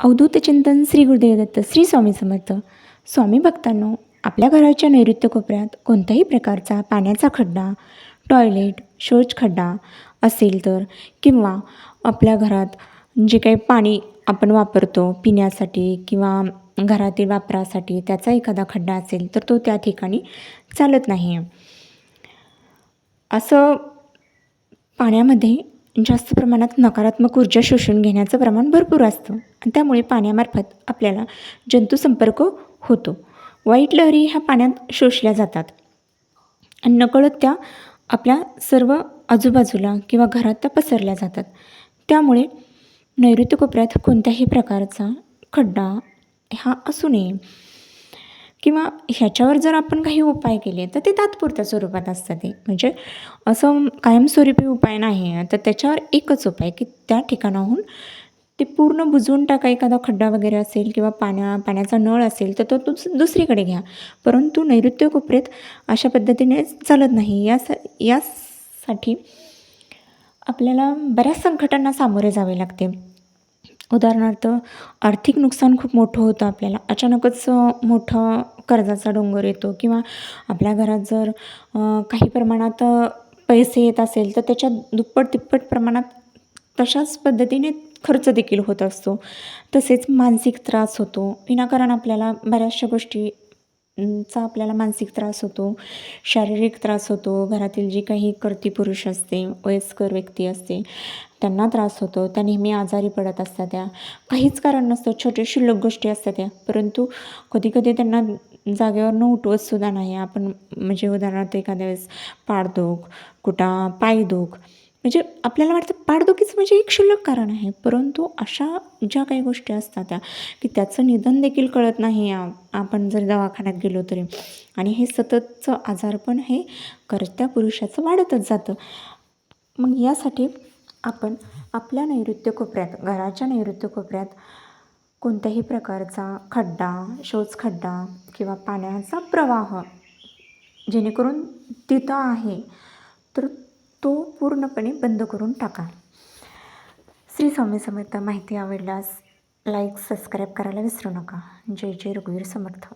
अवधूत चिंतन श्री गुरुदेव दत्त श्री स्वामी समर्थ. स्वामी भक्तांनो आपल्या घराच्या नैऋत्य कोपऱ्यात कोणत्याही प्रकारचा पाण्याचा खड्डा टॉयलेट शौच खड्डा असेल तर किंवा आपल्या घरात जे काही पाणी आपण वापरतो पिण्यासाठी किंवा घरातील वापरासाठी त्याचा एखादा खड्डा असेल तर तो त्या ठिकाणी चालत नाही आहे असं पाण्यामध्ये जास्त प्रमाणात नकारात्मक ऊर्जा शोषून घेण्याचं प्रमाण भरपूर असतं. आणि त्यामुळे पाण्यामार्फत आपल्याला जंतुसंपर्क होतो. वाईट लहरी ह्या पाण्यात शोषल्या जातात. आणि नकळत त्या आपल्या सर्व आजूबाजूला किंवा घरात त्या पसरल्या जातात. त्यामुळे नैऋत्य कोपऱ्यात कोणत्याही प्रकारचा खड्डा हा असू नये. किंवा ह्याच्यावर जर आपण काही उपाय केले तर ते तात्पुरत्या स्वरूपात असतात ते. म्हणजे असं कायमस्वरूपी उपाय नाही आहे. तर त्याच्यावर एकच उपाय की त्या ठिकाणाहून ते पूर्ण बुजवून टाका. एखादा खड्डा वगैरे असेल किंवा पाण्या पाण्याचा नळ असेल तर तो दुस दुसरीकडे घ्या. परंतु नैऋत्य कोपऱ्यात अशा पद्धतीने चालत नाही. यासा यासाठी आपल्याला बऱ्याच संकटांना सामोरे जावे लागते. उदाहरणार्थ आर्थिक नुकसान खूप मोठं होतं आपल्याला. अचानकच मोठा कर्जाचा डोंगर येतो किंवा आपल्या घरात जर काही प्रमाणात पैसे येत असेल तर त्याच्या दुप्पट तिप्पट प्रमाणात तशाच पद्धतीने खर्च देखील होत असतो. तसेच मानसिक त्रास होतो. विनाकारण आपल्याला बऱ्याचशा गोष्टी चा आपल्याला मानसिक त्रास होतो शारीरिक त्रास होतो घरातील जी काही कर्ती पुरुष असते वयस्कर व्यक्ती असते त्यांना त्रास होतो. त्या नेहमी आजारी पडत असतात त्या. काहीच कारण नसतं. छोट्या शिल्लक गोष्टी असतात त्या. परंतु कधीकधी त्यांना जागेवर न उठवत सुद्धा नाही. आपण म्हणजे उदाहरणार्थ एखाद्या वेळेस पाठदुख कुठं पायदुख म्हणजे आपल्याला वाटतं पाठदुखीच म्हणजे एक क्षुल्लक कारण आहे. परंतु अशा ज्या काही गोष्टी असतात त्या की त्याचं निधन देखील कळत नाही आपण जर दवाखान्यात गेलो तरी. आणि हे सततचं आजारपण हे कर्त्या पुरुषाचं वाढतच जातं. मग यासाठी आपण आपल्या नैऋत्य कोपऱ्यात घराच्या नैऋत्य कोपऱ्यात कोणत्याही प्रकारचा खड्डा शौच खड्डा किंवा पाण्याचा प्रवाह जेणेकरून तिथं आहे तर तो पूर्णपणे बंद करून टाका. श्री स्वामी समर्थ माहिती आवडल्यास लाईक सबस्क्राईब करायला विसरू नका. जय जय रघुवीर समर्थ.